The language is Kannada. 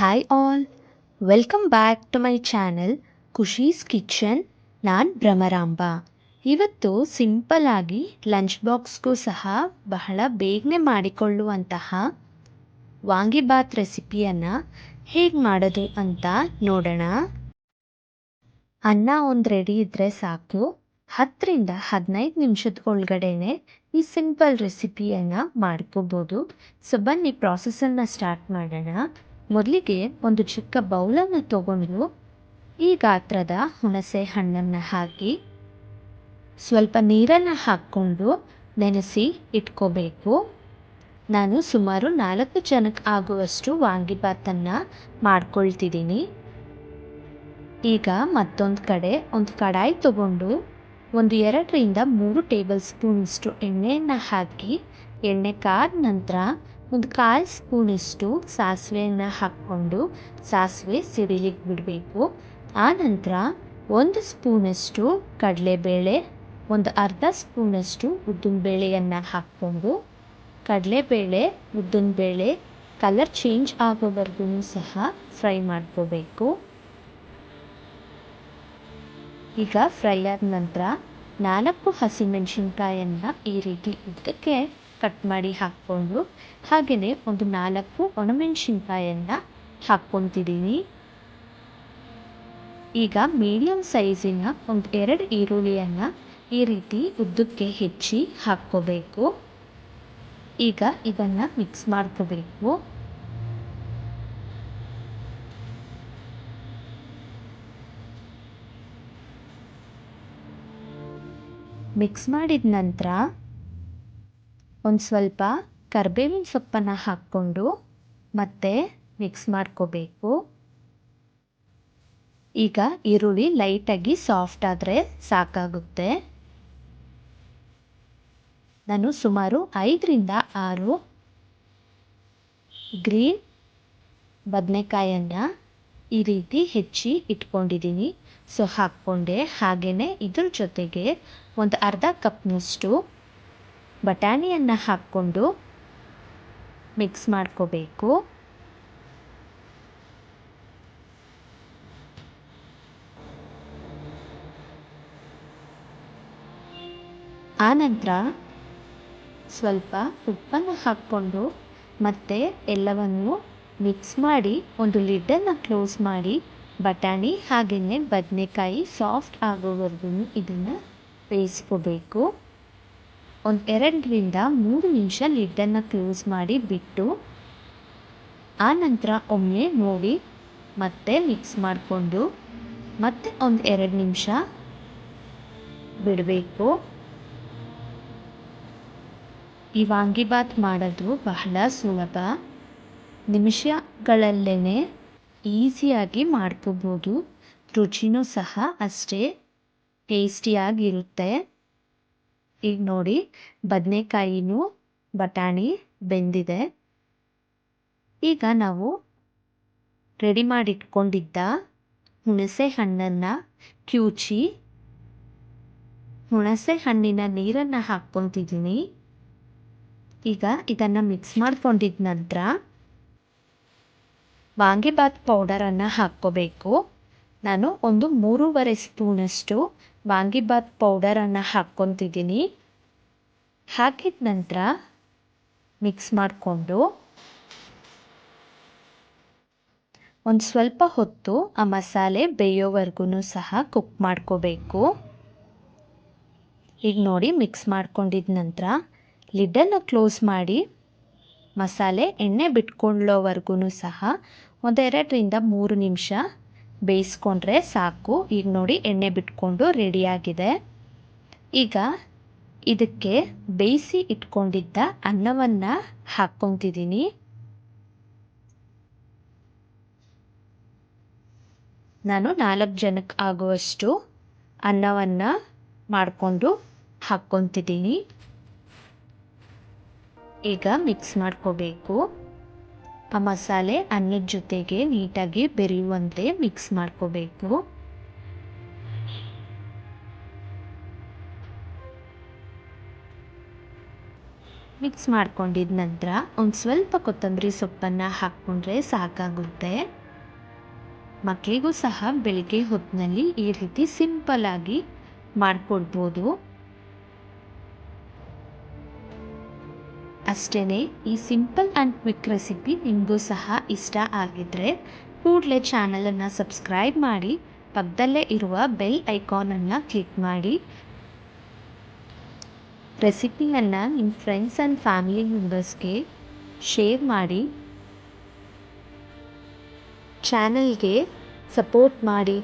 Hi all welcome back to my channel Khushi's kitchen ನಾನು ಭ್ರಮರಾಂಬ. ಇವತ್ತು ಸಿಂಪಲ್ ಆಗಿ ಲಂಚ್ ಬಾಕ್ಸ್ಗೂ ಸಹ ಬಹಳ ಬೇಗನೆ ಮಾಡಿಕೊಳ್ಳುವಂತಹ ವಾಂಗಿಬಾತ್ ರೆಸಿಪಿಯನ್ನು ಹೇಗೆ ಮಾಡೋದು ಅಂತ ನೋಡೋಣ. ಅನ್ನ ಒಂದು ರೆಡಿ ಇದ್ದರೆ ಸಾಕು. ಹತ್ತರಿಂದ ಹದಿನೈದು ನಿಮಿಷದ ಒಳಗಡೆನೆ ಈ ಸಿಂಪಲ್ ರೆಸಿಪಿಯನ್ನು ಮಾಡ್ಕೋಬೋದು. ಸೊ ಬನ್ನಿ ಪ್ರಾಸೆಸನ್ನು ಸ್ಟಾರ್ಟ್ ಮಾಡೋಣ. ಮೊದಲಿಗೆ ಒಂದು ಚಿಕ್ಕ ಬೌಲನ್ನು ತಗೊಂಡು ಈ ಗಾತ್ರದ ಹುಣಸೆ ಹಣ್ಣನ್ನು ಹಾಕಿ ಸ್ವಲ್ಪ ನೀರನ್ನು ಹಾಕ್ಕೊಂಡು ನೆನೆಸಿ ಇಟ್ಕೋಬೇಕು. ನಾನು ಸುಮಾರು ನಾಲ್ಕು ಜನಕ್ಕೆ ಆಗುವಷ್ಟು ವಾಂಗಿಬಾತನ್ನು ಮಾಡ್ಕೊಳ್ತಿದ್ದೀನಿ. ಈಗ ಮತ್ತೊಂದು ಕಡೆ ಒಂದು ಕಡಾಯಿ ತಗೊಂಡು ಒಂದು ಎರಡರಿಂದ ಮೂರು ಟೇಬಲ್ ಸ್ಪೂನಷ್ಟು ಎಣ್ಣೆಯನ್ನು ಹಾಕಿ ಎಣ್ಣೆ ಕಾದ ನಂತರ ಒಂದು ಕಾಲು ಸ್ಪೂನಷ್ಟು ಸಾಸಿವೆಯನ್ನು ಹಾಕ್ಕೊಂಡು ಸಾಸಿವೆ ಸಿಡಿಲಿಕ್ಕೆ ಬಿಡಬೇಕು. ಆನಂತರ ನಂತರ ಒಂದು ಸ್ಪೂನಷ್ಟು ಕಡಲೆಬೇಳೆ, ಒಂದು ಅರ್ಧ ಸ್ಪೂನಷ್ಟು ಉದ್ದಿನಬೇಳೆಯನ್ನು ಹಾಕ್ಕೊಂಡು ಕಡಲೆಬೇಳೆ ಉದ್ದಿನಬೇಳೆ ಕಲರ್ ಚೇಂಜ್ ಆಗೋವರೆಗೂ ಸಹ ಫ್ರೈ ಮಾಡ್ಕೋಬೇಕು. ಈಗ ಫ್ರೈ ಆದ ನಂತರ ನಾಲ್ಕು ಹಸಿಮೆಣಸಿನ್ಕಾಯನ್ನು ಈ ರೀತಿ ಉದ್ದಕ್ಕೆ ಕಟ್ ಮಾಡಿ ಹಾಕ್ಕೊಂಡು ಹಾಗೆಯೇ ಒಂದು ನಾಲ್ಕು ಒಣಮೆಣಸಿನ್ಕಾಯನ್ನು ಹಾಕ್ಕೊತಿದ್ದೀನಿ. ಈಗ ಮೀಡಿಯಮ್ ಸೈಜಿನ ಒಂದು ಎರಡು ಈರುಳ್ಳಿಯನ್ನು ಈ ರೀತಿ ಉದ್ದಕ್ಕೆ ಹೆಚ್ಚಿ ಹಾಕ್ಕೋಬೇಕು. ಈಗ ಇದನ್ನು ಮಿಕ್ಸ್ ಮಾಡ್ಕೋಬೇಕು. ಮಿಕ್ಸ್ ಮಾಡಿದ ನಂತರ ಒಂದು ಸ್ವಲ್ಪ ಕರ್ಬೇವಿನ ಸೊಪ್ಪನ್ನು ಹಾಕ್ಕೊಂಡು ಮತ್ತೆ ಮಿಕ್ಸ್ ಮಾಡ್ಕೋಬೇಕು. ಈಗ ಈರುಳ್ಳಿ ಲೈಟಾಗಿ ಸಾಫ್ಟ್ ಆದರೆ ಸಾಕಾಗುತ್ತೆ. ನಾನು ಸುಮಾರು ಐದರಿಂದ ಆರು ಗ್ರೀನ್ ಬದನೆಕಾಯನ್ನು ಈ ರೀತಿ ಹೆಚ್ಚಿ ಇಟ್ಕೊಂಡಿದ್ದೀನಿ. ಸೊ ಹಾಕ್ಕೊಂಡೆ. ಹಾಗೆಯೇ ಇದ್ರ ಜೊತೆಗೆ ಒಂದು ಅರ್ಧ ಕಪ್ನಷ್ಟು ಬಟಾಣಿಯನ್ನು ಹಾಕ್ಕೊಂಡು ಮಿಕ್ಸ್ ಮಾಡ್ಕೋಬೇಕು. ಆನಂತರ ಸ್ವಲ್ಪ ಉಪ್ಪನ್ನು ಹಾಕ್ಕೊಂಡು ಮತ್ತೆ ಎಲ್ಲವನ್ನು ಮಿಕ್ಸ್ ಮಾಡಿ ಒಂದು ಲಿಡ್ಡನ್ನು ಕ್ಲೋಸ್ ಮಾಡಿ ಬಟಾಣಿ ಹಾಗೆಯೇ ಬದನೆಕಾಯಿ ಸಾಫ್ಟ್ ಆಗೋವರೆಗೂ ಇದನ್ನು ಬೇಯಿಸ್ಕೋಬೇಕು. ಒಂದು ಎರಡರಿಂದ ಮೂರು ನಿಮಿಷ ಲಿಡ್ಡನ್ನು ಕ್ಲೋಸ್ ಮಾಡಿ ಬಿಟ್ಟು, ಆ ನಂತರ ಒಮ್ಮೆ ನೋಡಿ, ಮತ್ತೆ ಮಿಕ್ಸ್ ಮಾಡಿಕೊಂಡು ಮತ್ತೆ ಒಂದು ಎರಡು ನಿಮಿಷ ಬಿಡಬೇಕು. ಈ ವಾಂಗಿಬಾತ್ ಮಾಡೋದು ಬಹಳ ಸುಲಭ. ನಿಮಿಷಗಳಲ್ಲೇ ಈಸಿಯಾಗಿ ಮಾಡ್ಕೋಬೋದು. ರುಚಿನೂ ಸಹ ಅಷ್ಟೇ, ಟೇಸ್ಟಿಯಾಗಿರುತ್ತೆ. ಈಗ ನೋಡಿ, ಬದನೆಕಾಯಿನೂ ಬಟಾಣಿ ಬೆಂದಿದೆ. ಈಗ ನಾವು ರೆಡಿ ಮಾಡಿಟ್ಕೊಂಡಿದ್ದ ಹುಣಸೆ ಹಣ್ಣನ್ನು ಕ್ಯೂಚಿ, ಹುಣಸೆ ಹಣ್ಣಿನ ನೀರನ್ನು ಹಾಕ್ಕೊತಿದ್ದೀನಿ. ಈಗ ಇದನ್ನು ಮಿಕ್ಸ್ ಮಾಡ್ಕೊಂಡಿದ್ದ ನಂತರ ವಾಂಗಿಬಾತ್ ಪೌಡರನ್ನು ಹಾಕ್ಕೋಬೇಕು. ನಾನು ಒಂದು ಮೂರುವರೆ ಸ್ಪೂನಷ್ಟು ವಾಂಗಿಬಾತ್ ಪೌಡರನ್ನು ಹಾಕ್ಕೊತಿದ್ದೀನಿ. ಹಾಕಿದ ನಂತರ ಮಿಕ್ಸ್ ಮಾಡಿಕೊಂಡು ಒಂದು ಸ್ವಲ್ಪ ಹೊತ್ತು ಆ ಮಸಾಲೆ ಬೇಯೋವರೆಗೂ ಸಹ ಕುಕ್ ಮಾಡ್ಕೋಬೇಕು. ಈಗ ನೋಡಿ ಮಿಕ್ಸ್ ಮಾಡ್ಕೊಂಡಿದ ನಂತರ ಲಿಡ್ಡನ್ನು ಕ್ಲೋಸ್ ಮಾಡಿ ಮಸಾಲೆ ಎಣ್ಣೆ ಬಿಟ್ಕೊಳ್ಳೋವರೆಗೂ ಸಹ ಒಂದೆರಡರಿಂದ ಮೂರು ನಿಮಿಷ ಬೇಯಿಸ್ಕೊಂಡ್ರೆ ಸಾಕು. ಈಗ ನೋಡಿ ಎಣ್ಣೆ ಬಿಟ್ಕೊಂಡು ರೆಡಿಯಾಗಿದೆ ಈಗ ಇದಕ್ಕೆ ಬೇಯಿಸಿ ಇಟ್ಕೊಂಡಿದ್ದ ಅನ್ನವನ್ನು ಹಾಕ್ಕೊತಿದ್ದೀನಿ. ನಾನು ನಾಲ್ಕು ಜನಕ್ಕೆ ಆಗುವಷ್ಟು ಅನ್ನವನ್ನು ಮಾಡಿಕೊಂಡು ಹಾಕ್ಕೊತಿದ್ದೀನಿ. ಈಗ ಮಿಕ್ಸ್ ಮಾಡ್ಕೋಬೇಕು. ಆ ಮಸಾಲೆ ಅನ್ನದ ಜೊತೆಗೆ ನೀಟಾಗಿ ಬೆರೆಯುವಂತೆ ಮಿಕ್ಸ್ ಮಾಡ್ಕೋಬೇಕು. ಮಿಕ್ಸ್ ಮಾಡ್ಕೊಂಡಿದ ನಂತರ ಒಂದು ಸ್ವಲ್ಪ ಕೊತ್ತಂಬರಿ ಸೊಪ್ಪನ್ನು ಹಾಕ್ಕೊಂಡ್ರೆ ಸಾಕಾಗುತ್ತೆ. ಮಕ್ಕಳಿಗೂ ಸಹ ಬೆಳಗ್ಗೆ ಹೊತ್ತಿನಲ್ಲಿ ಈ ರೀತಿ ಸಿಂಪಲ್ಲಾಗಿ ಮಾಡಿಕೊಡ್ಬೋದು. ಅಷ್ಟೇ ಈ ಸಿಂಪಲ್ ಆ್ಯಂಡ್ ಕ್ವಿಕ್ ರೆಸಿಪಿ ನಿಮಗೂ ಸಹ ಇಷ್ಟ ಆಗಿದ್ದರೆ ಕೂಡಲೇ ಚಾನಲನ್ನು ಸಬ್ಸ್ಕ್ರೈಬ್ ಮಾಡಿ, ಪಕ್ಕದಲ್ಲೇ ಇರುವ ಬೆಲ್ ಐಕಾನನ್ನು ಕ್ಲಿಕ್ ಮಾಡಿ. ರೆಸಿಪಿಯನ್ನು ನಿಮ್ಮ ಫ್ರೆಂಡ್ಸ್ ಆ್ಯಂಡ್ ಫ್ಯಾಮಿಲಿ ಮೆಂಬರ್ಸ್ಗೆ ಶೇರ್ ಮಾಡಿ. ಚಾನಲ್ಗೆ ಸಪೋರ್ಟ್ ಮಾಡಿ.